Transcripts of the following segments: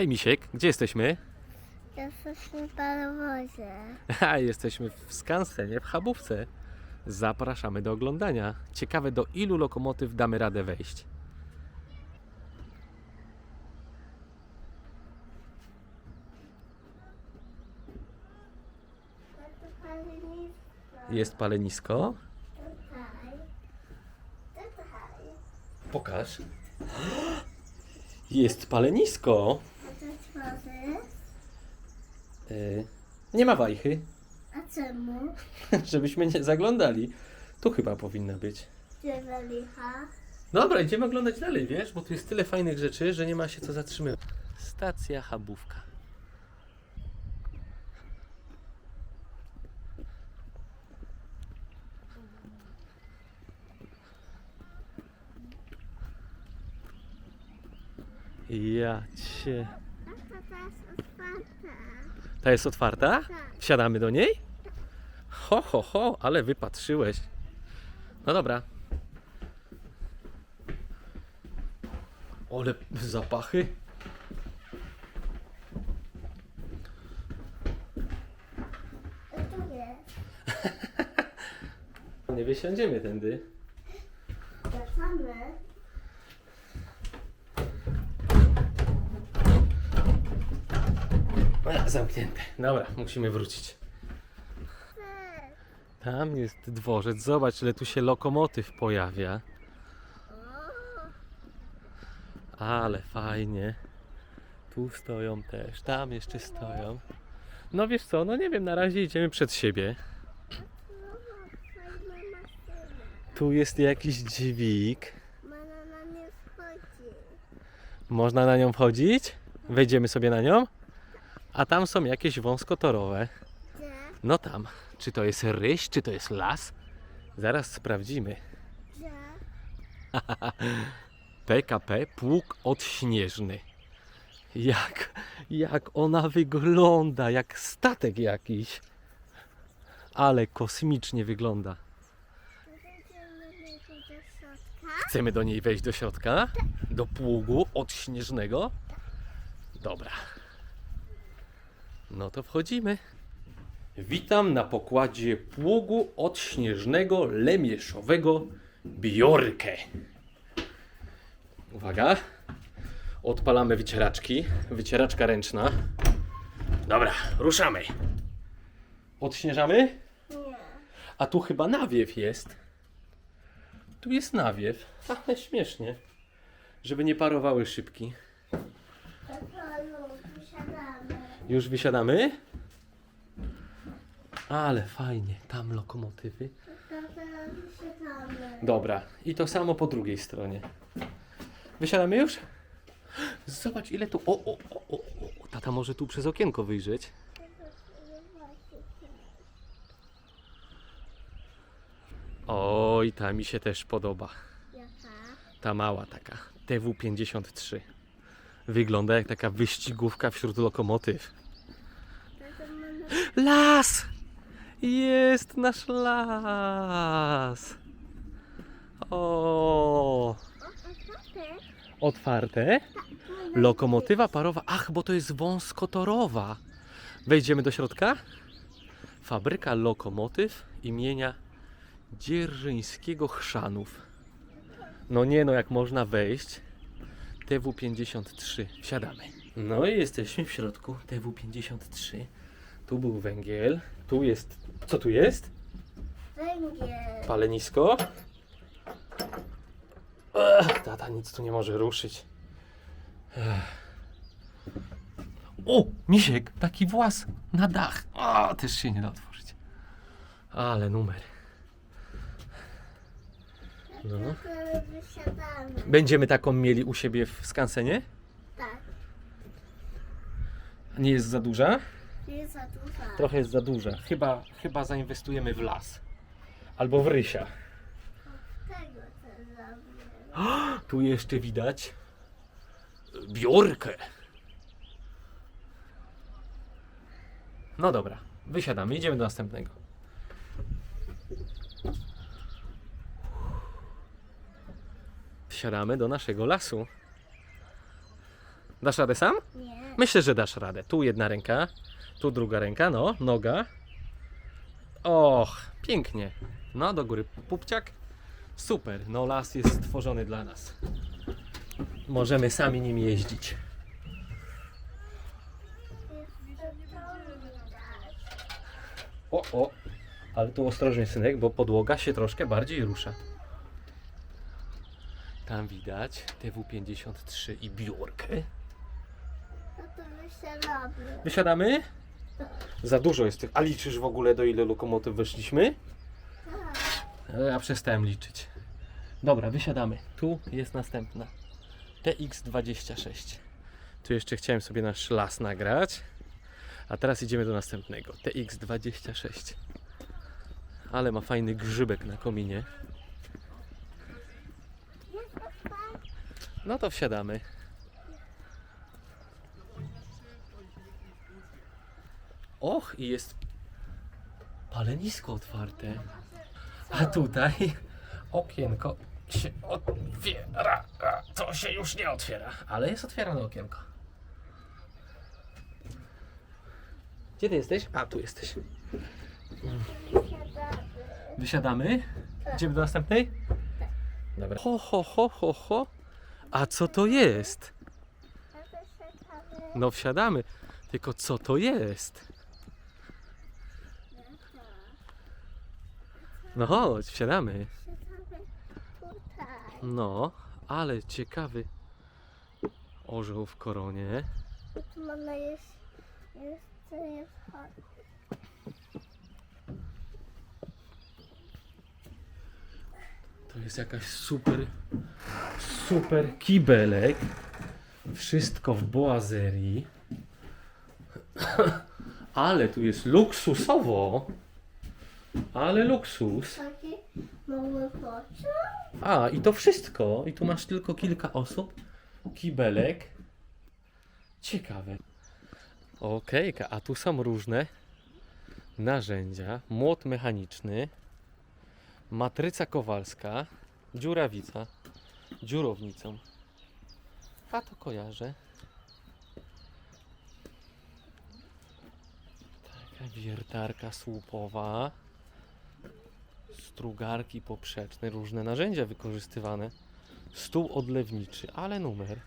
Hej Misiek, gdzie jesteśmy? Jesteśmy w parowozie. A, jesteśmy w skansenie, w Chabówce. Zapraszamy do oglądania. Ciekawe do ilu lokomotyw damy radę wejść. Jest palenisko. Pokaż. Jest palenisko. Yy, nie ma wajchy, A czemu? żebyśmy nie zaglądali. Tu chyba powinna być. Gdzie licha? Dobra, idziemy oglądać dalej, wiesz, bo tu jest tyle fajnych rzeczy, że nie ma się co zatrzymywać. Stacja Chabówka. Ja cię. A to teraz otwarta. Ta jest otwarta? Wsiadamy do niej? Ho, ho, ho, ale wypatrzyłeś. No dobra. Ole zapachy. Nie wysiądziemy tędy. Wracamy. Zamknięte. Dobra, musimy wrócić. Tam jest dworzec. Zobacz, ile tu się lokomotyw pojawia. Ale fajnie. Tu stoją też, tam jeszcze stoją. No wiesz co, no nie wiem, na razie idziemy przed siebie. Tu jest jakiś dźwig. Można na nią wchodzić? Wejdziemy sobie na nią? A tam są jakieś wąskotorowe. No tam. Czy to jest ryś, czy to jest las? Zaraz sprawdzimy. PKP Pług Odśnieżny. Jak, jak ona wygląda, jak statek jakiś. Ale kosmicznie wygląda. Chcemy do niej wejść do środka? Do pługu odśnieżnego? Dobra. No to wchodzimy. Witam na pokładzie pługu odśnieżnego lemieszowego Biorkę. Uwaga. Odpalamy wycieraczki. Wycieraczka ręczna. Dobra, ruszamy. Odśnieżamy? Nie. A tu chyba nawiew jest. Tu jest nawiew. Ale śmiesznie. Żeby nie parowały szybki. Już wysiadamy? Ale fajnie. Tam lokomotywy. Dobra. I to samo po drugiej stronie. Wysiadamy już? Zobacz ile tu... O, o, o, o, o. Tata może tu przez okienko wyjrzeć. Oj, ta mi się też podoba. Ta mała taka, TW53. Wygląda jak taka wyścigówka wśród lokomotyw. Las! Jest nasz las! O, otwarte. Lokomotywa parowa. Ach, bo to jest wąskotorowa. Wejdziemy do środka? Fabryka lokomotyw imienia Dzierżyńskiego Chrzanów. No nie no, jak można wejść. TW53. Wsiadamy. No i jesteśmy w środku TW53. Tu był węgiel. Tu jest... Co tu jest? Węgiel. Palenisko. Ech, tata nic tu nie może ruszyć. Ech. O, misiek, taki włas na dach. O, też się nie da otworzyć. Ale numer. No. Będziemy taką mieli u siebie w skansenie? Tak. Nie jest za duża? Jest za duża. Trochę jest za duża. Chyba, chyba zainwestujemy w las. Albo w rysia. Tego chcę zrobić. Tu jeszcze widać biorkę. No dobra, wysiadamy, idziemy do następnego. Wsiadamy do naszego lasu. Dasz radę sam? Nie. Myślę, że dasz radę. Tu jedna ręka, tu druga ręka, no, noga. Och, pięknie. No, do góry pupciak. Super, no las jest stworzony dla nas. Możemy sami nim jeździć. O, o, ale tu ostrożnie, synek, bo podłoga się troszkę bardziej rusza. Tam widać TW53 i biurkę. No to wysiadamy. Wysiadamy? Za dużo jest tych. A liczysz w ogóle do ile lokomotyw weszliśmy? E, Ja przestałem liczyć. Dobra, wysiadamy. Tu jest następna. TX26. Tu jeszcze chciałem sobie nasz las nagrać. A teraz idziemy do następnego. TX26. Ale ma fajny grzybek na kominie. No to wsiadamy. Och, i jest palenisko otwarte. A tutaj okienko się otwiera. To się już nie otwiera, ale jest otwierane okienko. Gdzie ty jesteś? A, tu jesteś. Wysiadamy. Idziemy do następnej? Dobra. Ho, ho, ho, ho, ho. A co to jest? No wsiadamy. Tylko co to jest? No chodź, wsiadamy. Tutaj. No, ale ciekawy orzeł w koronie. Tu mamy jeszcze, jeszcze jest chodź. To jest jakaś super, super kibelek. Wszystko w boazerii. Ale tu jest luksusowo. Ale luksus. Taki mały pociąg. A, i to wszystko. I tu masz tylko kilka osób. Kibelek. Ciekawe. Okej, a tu są różne narzędzia. Młot mechaniczny. Matryca kowalska. Dziurawica. Dziurownicą. A to kojarzę. Taka wiertarka słupowa strugarki poprzeczne, różne narzędzia wykorzystywane, stół odlewniczy, ale numer,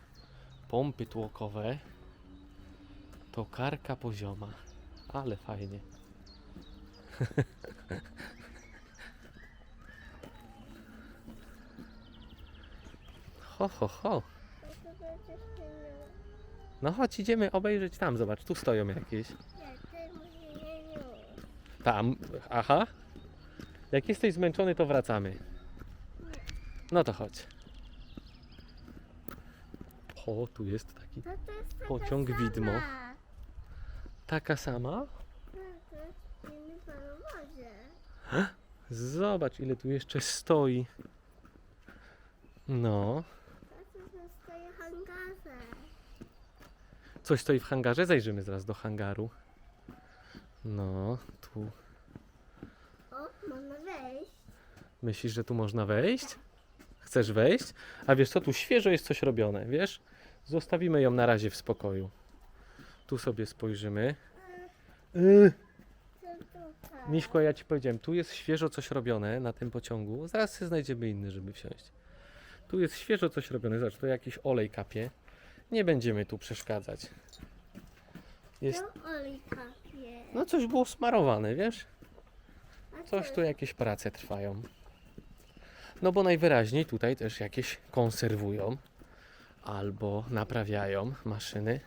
pompy tłokowe, tokarka pozioma, ale fajnie. Ho, ho, ho. No chodź, idziemy obejrzeć tam, zobacz, tu stoją jakieś. Tam, aha. Jak jesteś zmęczony, to wracamy. No to chodź. O, tu jest taki. No to jest taka Pociąg sama. widmo. Taka sama? No to jest inny parowozie. Zobacz, ile tu jeszcze stoi. No. To tu zostaje hangarze. Coś stoi w hangarze? Zajrzymy zaraz do hangaru. No, tu. Można wejść. Myślisz, że tu można wejść? Chcesz wejść? A wiesz co, tu świeżo jest coś robione, wiesz? Zostawimy ją na razie w spokoju. Tu sobie spojrzymy. Yy? Miśko, ja ci powiedziałem, tu jest świeżo coś robione na tym pociągu. Zaraz sobie znajdziemy inny, żeby wsiąść. Tu jest świeżo coś robione. Zobacz, to jakiś olej kapie. Nie będziemy tu przeszkadzać. Jest, No olej kapie. no coś było smarowane, wiesz? Coś co tu jakieś prace trwają. No bo najwyraźniej tutaj też jakieś konserwują albo naprawiają maszyny.